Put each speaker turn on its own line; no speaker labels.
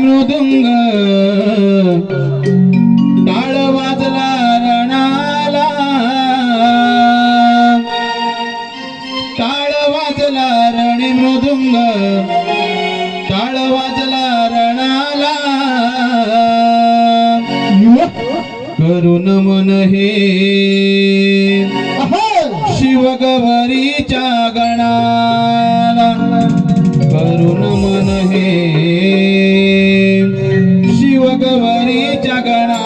मृदुंग. टाळ वाजला रणाला. टाळ वाजला रणी मृदुंग. टाळ वाजला रणाला. करून मन हे. शिवगवरीच्या गौरी जगना